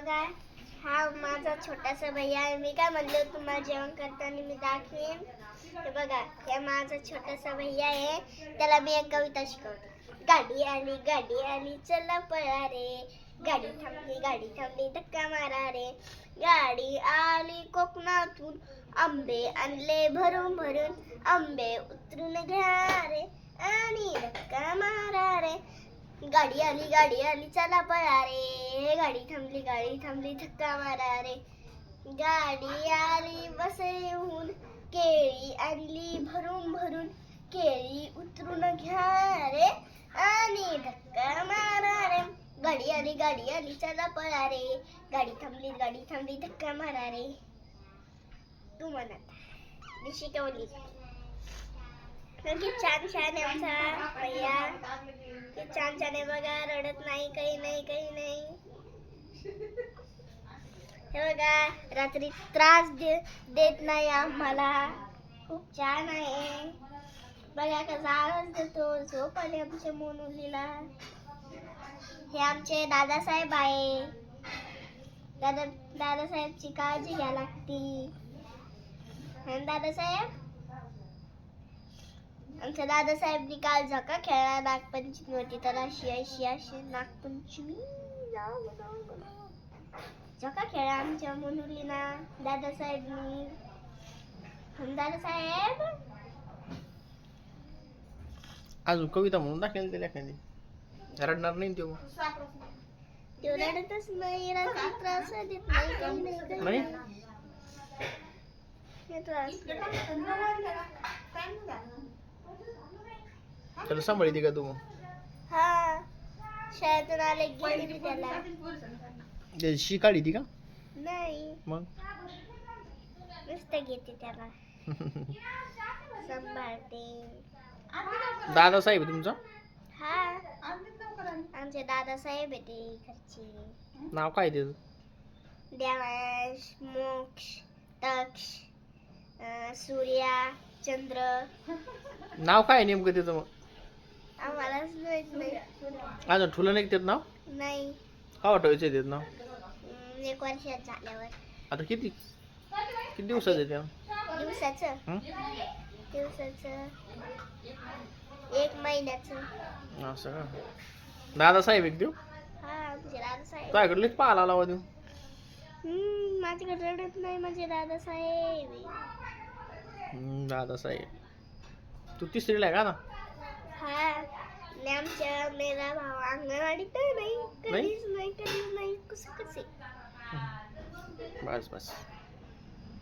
बघा. हा माझा छोटासा भैया आहे. मी काय म्हणलो तुम्हाला जेवण करताना मी दाखवीन. हे बघा हे माझा छोटासा भैया आहे. त्याला मी एक कविता शिकवतो. गाडी आली गाडी आली चला पळा रे. गाडी थांबली गाडी थांबली धक्का मारा रे. गाडी आली कोकणातून. आंबे आणले भरून भरून. आंबे उतरून घ्या रे. आणि धक्का मारा रे. गाडी आली गाडी आली चला पळा रे. गाडी थांबली गाडी थांबली धक्का मारा रे. गाडी आली बस येऊन केळी आणली भरून भरून केळी उतरून घ्या रे. आणि धक्का मारा रे. गाडी आली गाडी आली चला पळा रे. गाडी थांबली गाडी थांबली धक्का मारा रे. तू म्हणा मी शिकवली. किती छान छान आहे आमचा भैया. किती छान छान आहे बघा रडत नाही काही नाही काही नाही. हे बघा रात्री त्रास दे देत नाही आम्हाला. खूप छान आहे. बघा कसा आवाज देतो झोप आली आमच्या मोनुलीला हे आमचे दादासाहेब आहे. दादा दादासाहेबची काळजी घ्या लागती. आणि दादासाहेब? आमच्या दादासाहेबनी काल झका खेळला नागपंचमी होती तर अशी अशी अशी नागपंचमी. झका खेळा आमच्या मुनुलीना दादासाहेबनी. दादासाहेब? अजून कविता म्हणून दाखवेल त्याला एखादी. रडणार नाही तो. तो रडतच नाही त्रास देत नाही काही नाही. काही नाही? नाही. त्रास त्याला सांभाळते का तू? हा. शाळेतून आले गेली मी त्याला. शी काढी ती का? नाही. मग? नुसतं घेते त्याला. सांभाळते. दादा साहेब तुमचा? हा. आमचे दादासाहेब आहे ते घरचे नाव काय त्याचं? देवांश मोक्ष तक्ष सूर्या चंद्र. नाव काय नेमकं त्याचं मग? आम्हालाच माहीत नाही. अजून ठुलं नाही का त्याचं नाव? नाही. का वाटायचं आहे त्याचं नाव? अं, एक वर्षात झाल्यावर. आता किती? किती दिवसाचं आहे त्या दिवसाचं? दिवसाचं. एक महिन्याचं. असं का? दादा साहेब एक देऊ? हा आमचे दादासाहेब. तुझ्याकडे लईच पाहायला लावा देऊ हम्म, माझ्याकडे रडत नाही माझे दादा साहेब तू तिसरीला आहे का ना हा आणि आमच्या मेरा भाव अंगणवाडीत तर नाही? कधीच नाही कधीच नाही कसं कसे बस बस.